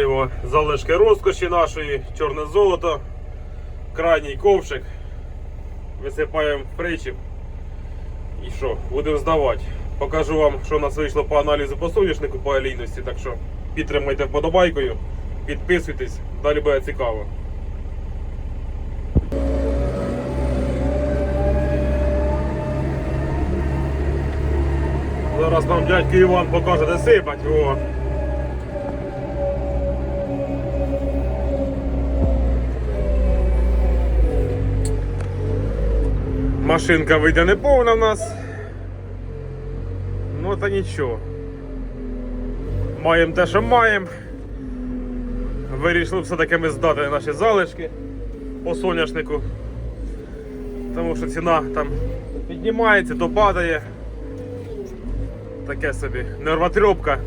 Маємо залишки розкоші нашої, чорне золото, крайній ковшик. Висипаємо в. І що, будемо здавати. Покажу вам, що у нас вийшло по аналізу по соняшнику по олійності. Так що підтримайте вподобайкою, підписуйтесь, далі буде цікаво. Зараз нам дядько Іван покаже, де сипать. О. Машинка вийде не повна в нас. Ну та нічого. Маємо те, що маємо. Вирішили все-таки ми здати наші залишки по соняшнику. Тому що ціна там піднімається, то падає. Таке собі нервотрепка.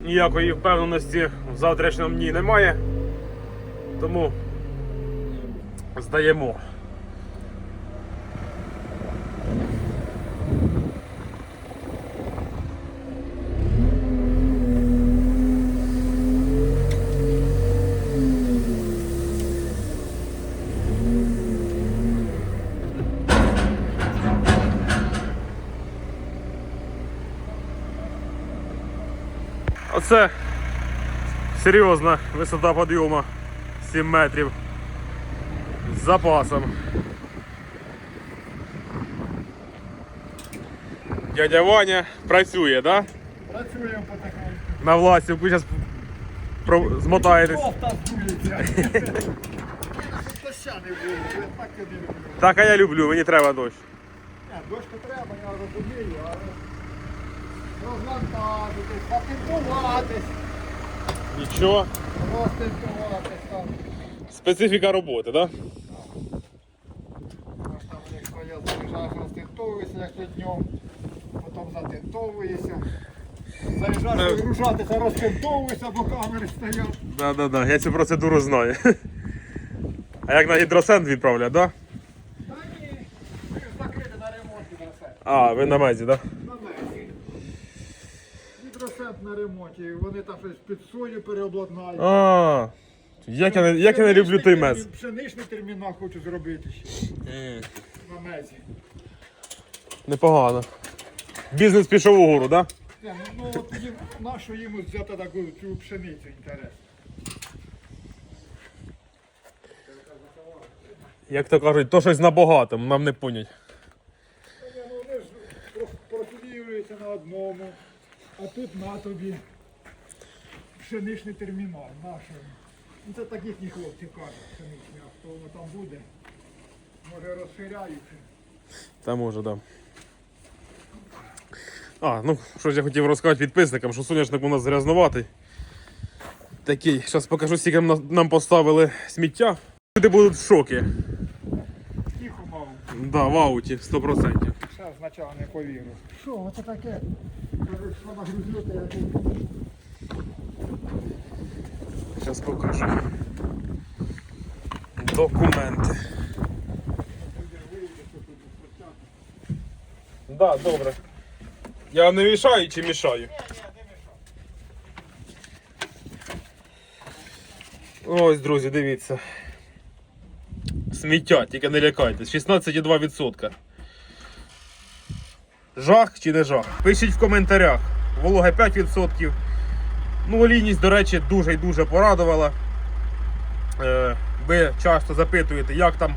Ніякої впевненості в завтрашньому дні немає. Тому здаємо. Оце серйозна висота підйому 7 метрів з запасом. Дядя Ваня працює, да? Працюємо потихеньку. На власівку зараз змотаєтесь. Кофта здується. Доща не було, я так і не люблю. Так, а я люблю, мені треба дощ. Ні, дощ то треба, я розумію, але розвантажитись, патентуватись, Нічого. розтентуватись там. Специфіка роботи, так? Да? Там, якщо я заїжджаєш, розтентовуєшся, як то днем, потім затентовуєшся. Заїжджаєш вигружатися, розтентовуєшся, бо камери стоять. Да, да, да. Я цю процедуру знаю. А як на гідросенд відправлять, так? Да? Та ні, ж на ремонті на все. А, ви на мезі, так? Да? На ремонті, вони там щось під сою переобладнають. А, як я, не, як я не люблю той мез. Пшеничний- термінал хочу зробити ще на мезі. Непогано. Бізнес пішов угору, так? Да? Ні, ну, ну от їм, взяти таку цю пшеницю інтерес. Як то кажуть, то щось набагато, нам не понять. Ну, Вони ж про- профілюються на одному, а тут на тобі пшеничний термінал нашого. Ну, це так їхні хлопці кажуть, пшеничні, а хто воно там буде, може розширяються. Та може, так. Да. А, ну, щось я хотів розказати підписникам, що соняшник у нас грязнуватий. Такий, зараз покажу, скільки нам- нам поставили сміття. Люди будуть в шокі. Тихо мав. Да, в ауті, 100%. Спочатку не повірю. Що, оце таке? Кажуть, що нагрузити, я тут. Зараз покажу. Документи. Да, добре. Я не мішаю чи мішаю? Ось, друзі, дивіться. Сміття, тільки не лякайтесь. 16,2%. Жах чи не жах? Пишіть в коментарях. Волога 5%. Ну, олійність, до речі, дуже і дуже порадувала. Е, ви часто запитуєте, як там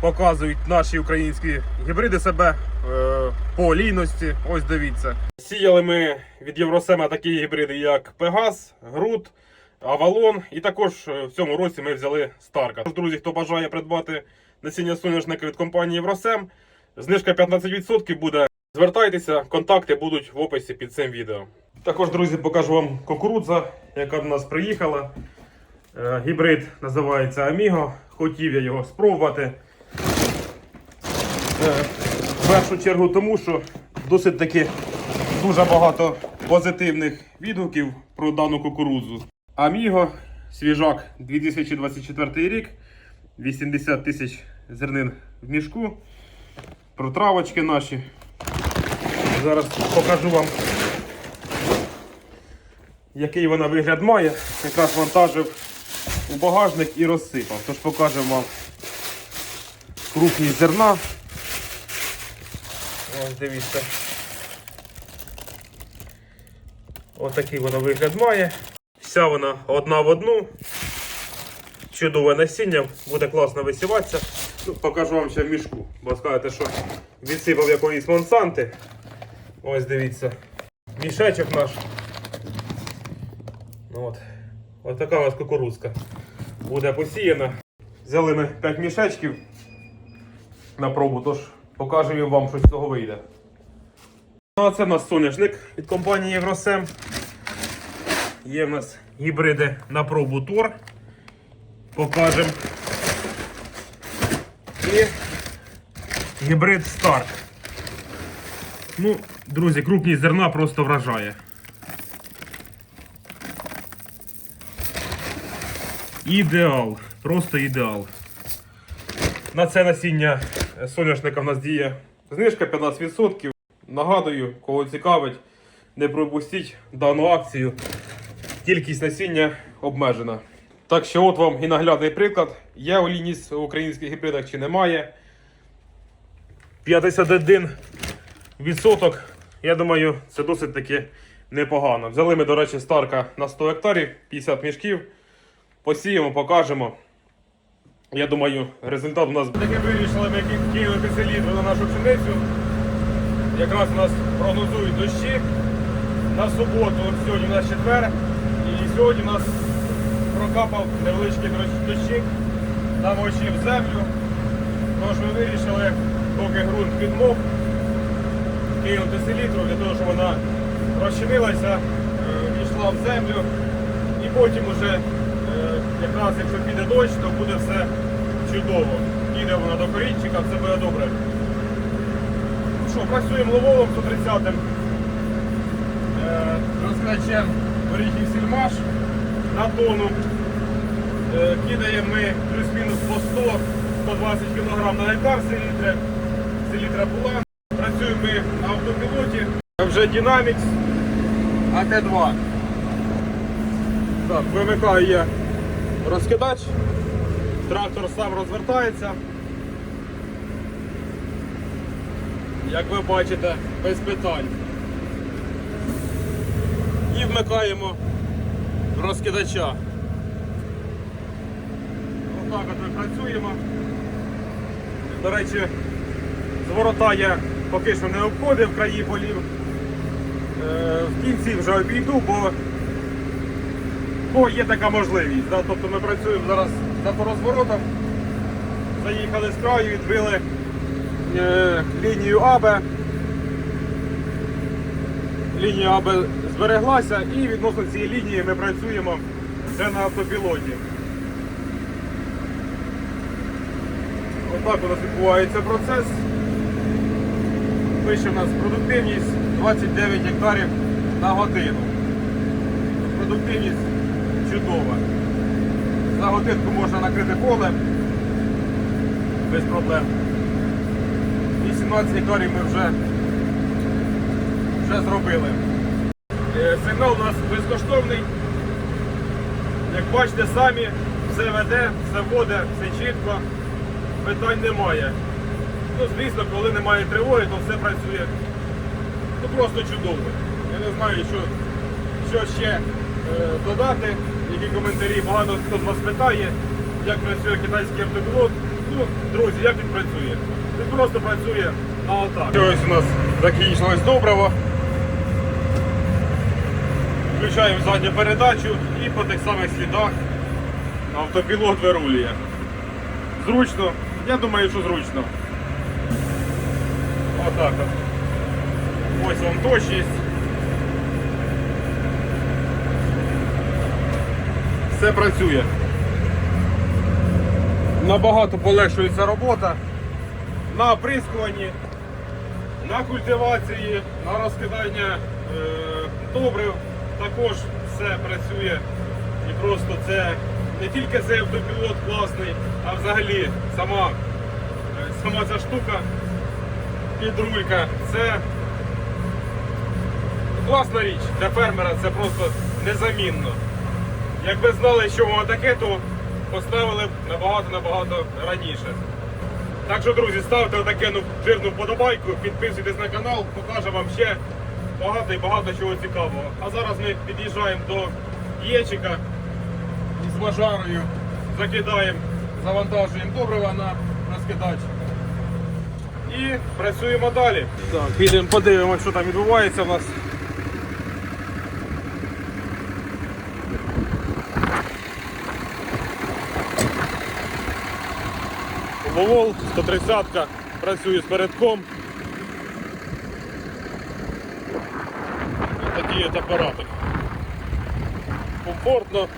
показують наші українські гібриди себе е, по олійності. Ось дивіться. Сіяли ми від Євросема такі гібриди, як Пегас, Грут, Авалон. І також е, в цьому році ми взяли Старка. Друзі, хто бажає придбати насіння соняшника від компанії Євросем, знижка 15% буде. Звертайтеся, контакти будуть в описі під цим відео. Також, друзі, покажу вам кукурудза, яка до нас приїхала. Е, Гібрид називається Amigo. Хотів я його спробувати. Е, В першу чергу тому, що досить таки дуже багато позитивних відгуків про дану кукурудзу. Amigo, свіжак 2024 рік, 80 тисяч зернин в мішку. Протравочки наші. Зараз покажу вам який вона вигляд має. Якраз вантажив у багажник і розсипав. Тож покажемо вам крупність зерна. Ось дивіться. Ось такий вона вигляд має. Вся вона одна в одну. Чудове насіння, буде класно висіватися. Ну, покажу вам ще в мішку, бо скажете, що відсипав якоїсь монсанти. Ось дивіться. Мішечок наш. Ну, От. Ось така у нас кукурузка. Буде посіяна. Взяли ми 5 мішечків на пробу, тож покажемо вам, що з цього вийде. Ну, а це в нас соняшник від компанії Євросем. Є в нас гібриди на пробу Тор. Покажемо. І гібрид Старк. Ну, друзі, крупність зерна просто вражає. Ідеал. Просто ідеал. На це насіння соняшника в нас діє знижка 15%. Нагадую, кого цікавить, не пропустіть дану акцію. Кількість насіння обмежена. Так що от вам і наглядний приклад. Є олійність в українських гібридах чи немає. 51 відсоток. Я думаю, це досить таки непогано. Взяли ми, до речі, старка на 100 гектарів, 50 мішків. Посіємо, покажемо. Я думаю, результат у нас таке вирішили ми кинути селітру на нашу пшеницю. Якраз у нас прогнозують дощі на суботу, от сьогодні у нас четвер. І сьогодні у нас прокапав невеличкий дощ- дощик, намочив землю. Тож ми вирішили, поки ґрунт підмок, кинути селітру для того, щоб вона розчинилася, е, війшла в землю. І потім уже, е, якраз якщо піде дощ, то буде все чудово. Піде вона до корінчика, все буде добре. Ну що, працюємо ловолом 130-м е, розкачем горіхів сільмаш на тонну. Е, Кидаємо ми плюс-мінус по 100-120 кг на гектар селітри. Селітра була. Працюємо на автопілоті. Вже Dynamics АТ2. Так, вимикаю я розкидач. Трактор сам розвертається. Як ви бачите, без питань. І вмикаємо розкидача. Отак от ми працюємо. До речі, зворота я поки що не обходив краї полів. Е, В кінці вже обійду, бо, бо є така можливість. Да? Тобто ми працюємо зараз за порозворотом. Заїхали з краю, відбили е, лінію АБ. Лінія АБ збереглася і відносно цієї лінії ми працюємо вже на автопілоті. Отак у нас відбувається процес. Пише в нас продуктивність 29 гектарів на годину. Продуктивність чудова. За годинку можна накрити поле без проблем. 18 гектарів ми вже, вже зробили. Е, Сигнал у нас безкоштовний. Як бачите самі, все веде, все воде, все чітко, питань немає. Ну, звісно, коли немає тривоги, то все працює ну, просто чудово. Я не знаю, що, що ще е, додати, які коментарі. Багато хто з вас питає, як працює китайський автопілот. Ну, друзі, як він працює? Він просто працює на отак. Ось у нас закінчилось добриво. Включаємо задню передачу і по тих самих слідах автопілот вирулює. Зручно, я думаю, що зручно. Отак от. Ось вам точність. Все працює. Набагато полегшується робота на оприскуванні, на культивації, на розкидання е, добрив. Також все працює. І просто це не тільки цей автопілот класний, а взагалі сама, е, сама ця штука, підрулька, це класна річ для фермера, це просто незамінно. Якби знали, що воно таке, то поставили б набагато-набагато раніше. Так що, друзі, ставте отаке ну, жирну вподобайку, підписуйтесь на канал, покажу вам ще багато і багато чого цікавого. А зараз ми під'їжджаємо до Єчика з мажарою, закидаємо, завантажуємо добрива на розкидач. І працюємо далі. Так, підемо подивимося, що там відбувається у нас. Ловол 130 працює з передком. Такі от апарати. Комфортно.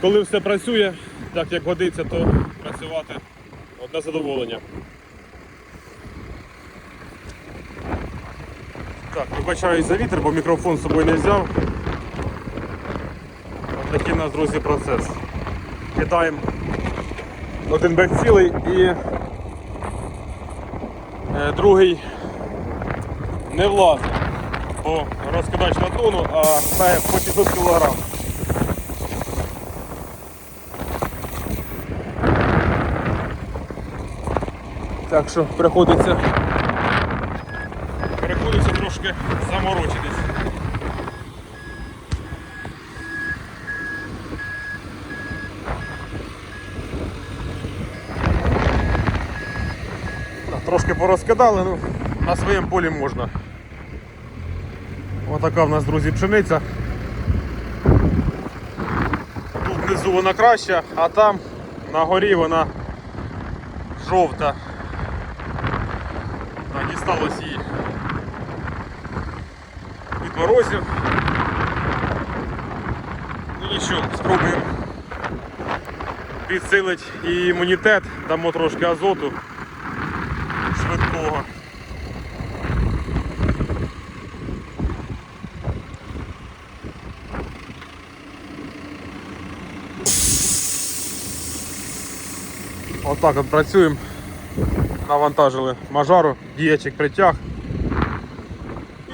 Коли все працює, так як годиться, то працювати одне задоволення. Так, вибачаюсь за вітер, бо мікрофон з собою не взяв. Ось такий у нас, друзі, процес. Кидаємо один бек цілий і е, другий не влазить, бо розкидач на тону, а має по 500 кг. Так що приходиться приходиться трошки заморочитись. Трошки порозкидали, ну на своєму полі можна. Отака в нас, друзі, пшениця. Тут внизу вона краща, а там на горі вона жовта. Так, дісталось їй від морозів. Ну нічого, спробуємо підсилити і імунітет, дамо трошки азоту швидкого. Отак от працюємо. Навантажили мажару, діячик притяг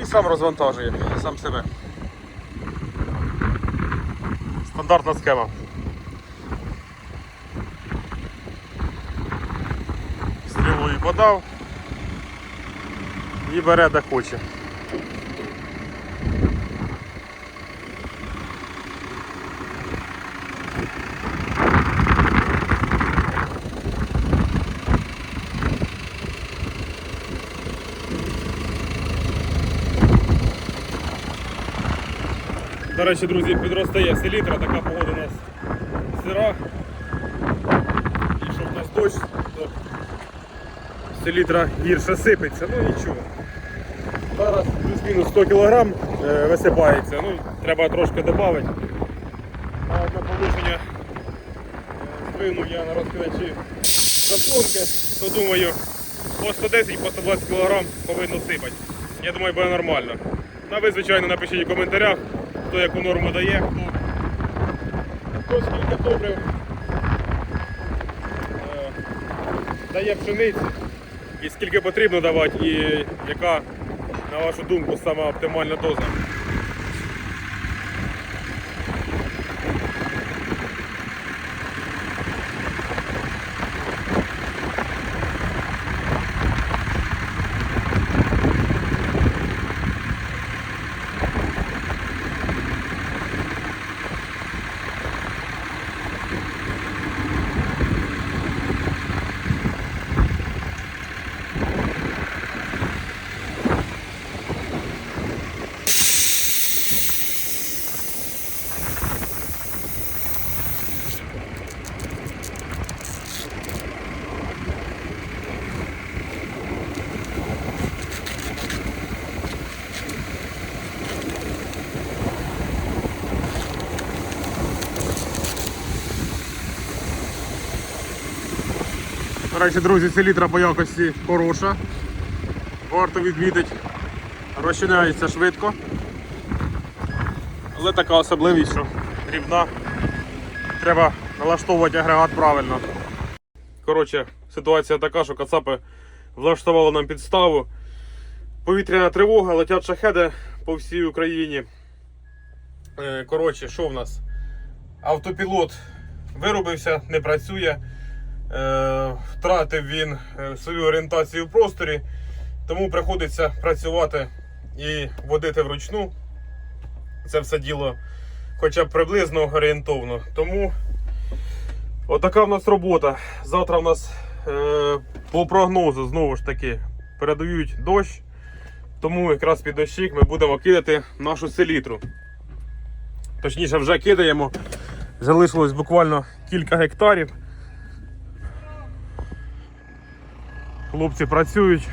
і сам розвантажує сам себе. Стандартна схема. Стрілою подав і бере де хоче. До речі, друзі, підростає селітра, така погода у нас сира. І щоб у нас дощ, то селітра гірше сипеться, ну нічого. Зараз плюс-мінус 100 кг е, висипається, ну треба трошки додати. А на полушення винув я на розкидачі заслонки, то думаю по 110 по 120 кг повинно сипати. Я думаю, буде нормально. А ви, звичайно, напишіть у коментарях, хто яку норму дає, хто, хто скільки добрив е, дає пшениці і скільки потрібно давати, і яка, на вашу думку, сама оптимальна доза. Речі, друзі, селітра по якості хороша. Варто відмітити, розчиняється швидко. Але така особливість, що дрібна. Треба налаштовувати агрегат правильно. Коротше, ситуація така, що кацапи влаштували нам підставу. Повітряна тривога, летять шахеди по всій Україні. Е, Коротше, що в нас? Автопілот виробився, не працює. Е, Втратив він е, свою орієнтацію в просторі, тому приходиться працювати і водити вручну. Це все діло хоча б приблизно орієнтовно. Тому отака в нас робота. Завтра в нас е, по прогнозу знову ж таки передають дощ. Тому якраз під дощик ми будемо кидати нашу селітру. Точніше, вже кидаємо. Залишилось буквально кілька гектарів. Хлопці працюють.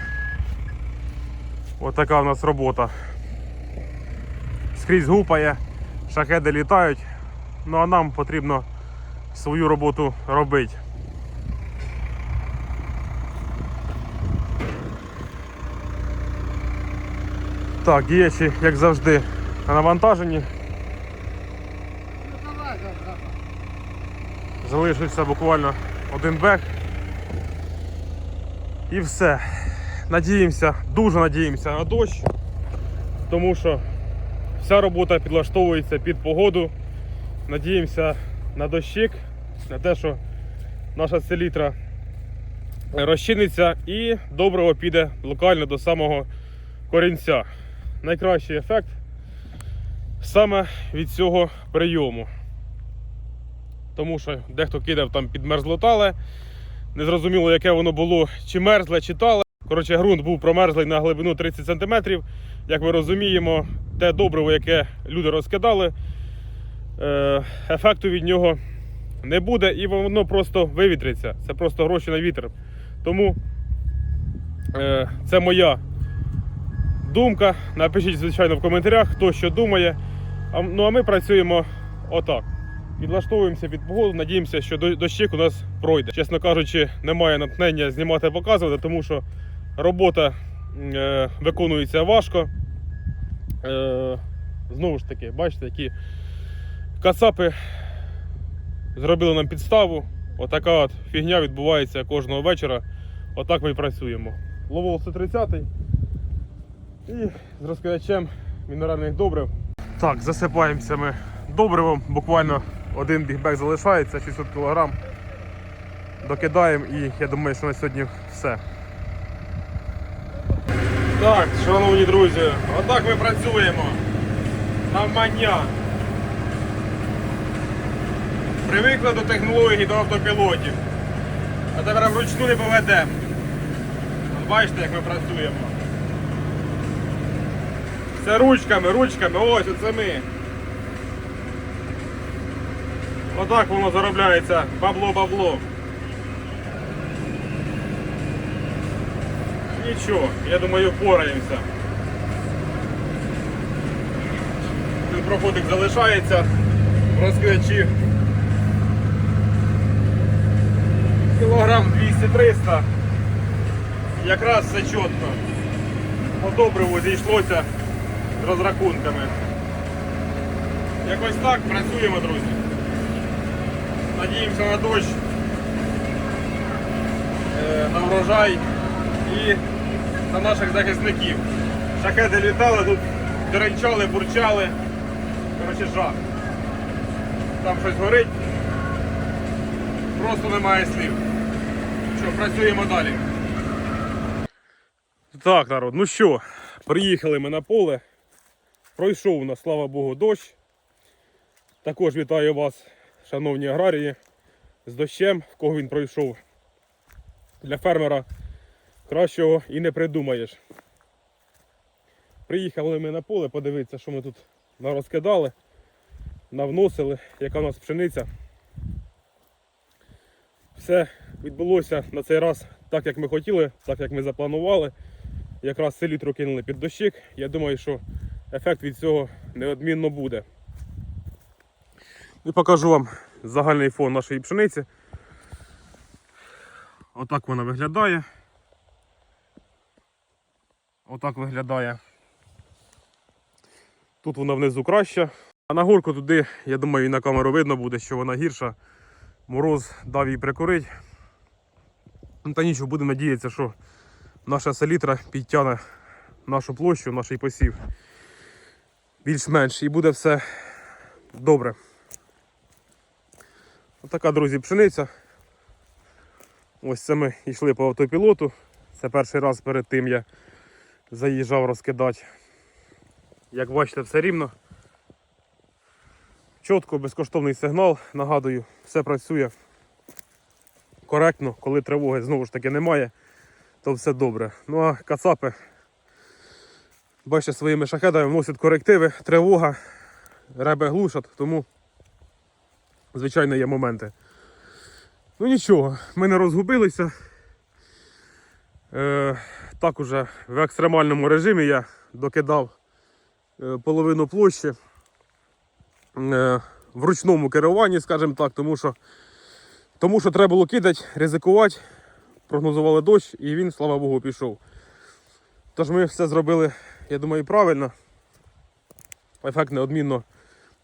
Отака в нас робота. Скрізь гупає, шахеди літають. Ну а нам потрібно свою роботу робити. Так, діячі, як завжди, на навантаженні. Залишився буквально один бек. І все. Надіємося, дуже надіємося на дощ, тому що вся робота підлаштовується під погоду. Надіємося на дощик, на те, що наша селітра розчиниться і добриво піде локально до самого корінця. Найкращий ефект саме від цього прийому. Тому що дехто кидав там під мерзлотале, незрозуміло, яке воно було, чи мерзле, чи тале. Коротше, ґрунт був промерзлий на глибину 30 см. Як ми розуміємо, те добриво, яке люди розкидали, е, ефекту від нього не буде і воно просто вивітриться. Це просто гроші на вітер. Тому е, це моя думка. Напишіть, звичайно, в коментарях, хто що думає. Ну а ми працюємо отак. Підлаштовуємося під погоду, надіємося, що до- дощик у нас пройде. Чесно кажучи, немає натхнення знімати показувати, тому що робота е, виконується важко. Е, знову ж таки, бачите, які кацапи зробили нам підставу. Отака от фігня відбувається кожного вечора. Отак ми і працюємо. Ловол 130 і з розкидачем мінеральних добрив. Так, засипаємося ми добривом. Буквально один бігбек залишається, 600 кг. Докидаємо і я думаю, що на сьогодні все. Так, шановні друзі, отак ми працюємо. Навмання. Привикли до технологій, до автопілотів. А тепер вручну не поведемо. Бачите, як ми працюємо. Це ручками, ручками, ось оце ми. Отак воно заробляється бабло-бабло. Нічого, я думаю, впораємося. Проходик залишається, розкидачі. Кілограм 200-300. Якраз все чітко. По зійшлося з розрахунками. Якось так працюємо, друзі. Надіємося на дощ, е, на врожай і на наших захисників. Шахеди літали, тут деренчали, бурчали. Коротше, жах. Там щось горить. Просто немає слів. Що, працюємо далі. Так, народ, ну що, приїхали ми на поле. Пройшов у нас, слава Богу, дощ. Також вітаю вас, шановні аграрії, з дощем, в кого він пройшов. Для фермера кращого і не придумаєш. Приїхали ми на поле подивитися, що ми тут нарозкидали, навносили, яка у нас пшениця. Все відбулося на цей раз так, як ми хотіли, так як ми запланували. Якраз селітру кинули під дощик. Я думаю, що ефект від цього неодмінно буде. І покажу вам загальний фон нашої пшениці. Отак вона виглядає. Отак виглядає. Тут вона внизу краща. А на горку туди, я думаю, і на камеру видно буде, що вона гірша. Мороз дав їй прикурить. Ну, Та нічого, будемо надіятися, що наша селітра підтягне нашу площу, наш посів. Більш-менш і буде все добре. Отака, друзі, пшениця. Ось це ми йшли по автопілоту. Це перший раз перед тим я заїжджав розкидати. Як бачите, все рівно. Чітко, безкоштовний сигнал, нагадую, все працює коректно, коли тривоги знову ж таки немає, то все добре. Ну а кацапи, бачите, своїми шахедами вносять корективи, тривога, реби глушать, тому, звичайно, є моменти. Ну нічого, ми не розгубилися. Е, так уже в екстремальному режимі я докидав е, половину площі е, в ручному керуванні, скажімо так, тому що, тому що треба було кидати, ризикувати. Прогнозували дощ і він, слава Богу, пішов. Тож ми все зробили, я думаю, правильно. Ефект неодмінно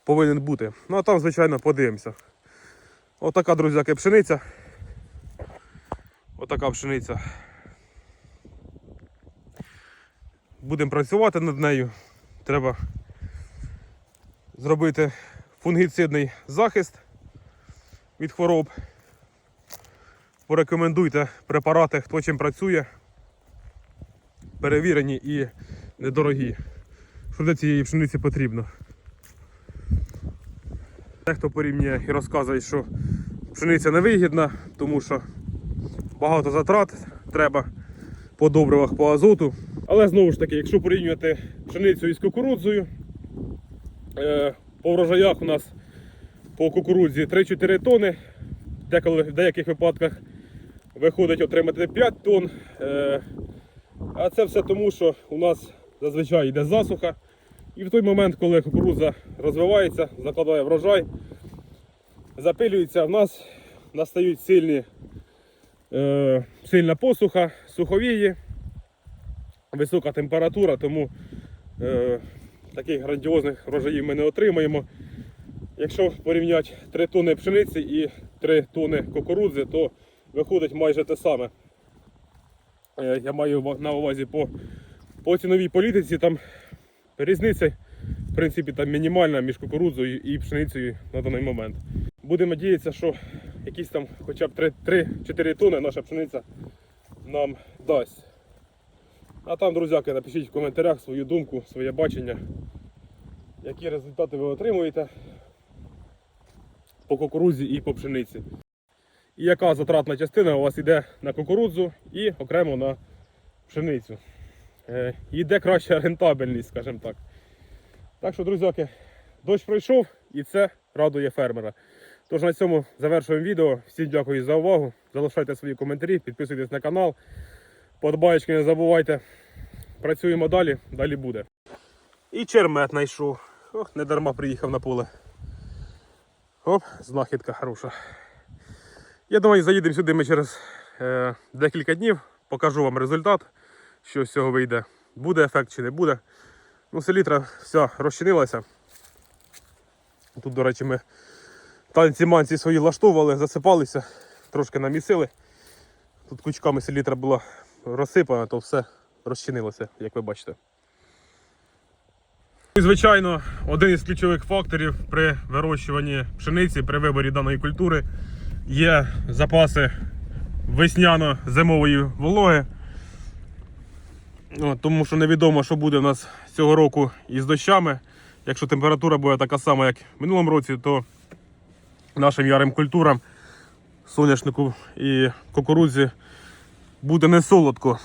повинен бути. Ну а там, звичайно, подивимося. Отака, друзяки, пшениця. Отака пшениця. Будемо працювати над нею. Треба зробити фунгіцидний захист від хвороб. Порекомендуйте препарати, хто чим працює. Перевірені і недорогі. Що для цієї пшениці потрібно. Дехто порівнює і розказує, що пшениця невигідна, тому що багато затрат треба по добривах, по азоту. Але знову ж таки, якщо порівнювати пшеницю із кукурудзою, е, по врожаях у нас по кукурудзі 3-4 тони, деколи в деяких випадках виходить отримати 5 тонн. Е, А це все тому, що у нас зазвичай йде засуха. І в той момент, коли кукурудза розвивається, закладає врожай, запилюється, в нас настають сильні, е, сильна посуха, суховії, висока температура, тому е, таких грандіозних врожаїв ми не отримаємо. Якщо порівняти 3 тони пшениці і 3 тони кукурудзи, то виходить майже те саме. Е, Я маю на увазі по, по ціновій політиці, там різниця в принципі там мінімальна між кукурудзою і пшеницею на даний момент. Будемо надіятися, що якісь там хоча б 3-4 тони наша пшениця нам дасть. А там, друзяки, напишіть в коментарях свою думку, своє бачення, які результати ви отримуєте по кукурудзі і по пшениці. І яка затратна частина у вас йде на кукурудзу і окремо на пшеницю. Е, Йде краща рентабельність, скажімо так. Так що, друзяки, дощ пройшов і це радує фермера. Тож на цьому завершуємо відео. Всім дякую за увагу. Залишайте свої коментарі, підписуйтесь на канал. Подбаєчки не забувайте. Працюємо далі, далі буде. І чермет знайшов. Ох, не дарма приїхав на поле. Оп, знахідка хороша. Я думаю, заїдемо сюди ми через е, декілька днів, покажу вам результат, що з цього вийде. Буде ефект чи не буде. Ну, селітра вся розчинилася. Тут, до речі, ми танці манці свої влаштовували, засипалися, трошки намісили. Тут кучками селітра була розсипана, то все розчинилося, як ви бачите. І, Звичайно, один із ключових факторів при вирощуванні пшениці, при виборі даної культури є запаси весняно-зимової вологи. От, тому що невідомо, що буде у нас цього року із дощами. Якщо температура буде така сама, як в минулому році, то нашим ярим культурам, соняшнику і кукурудзі буде не солодко.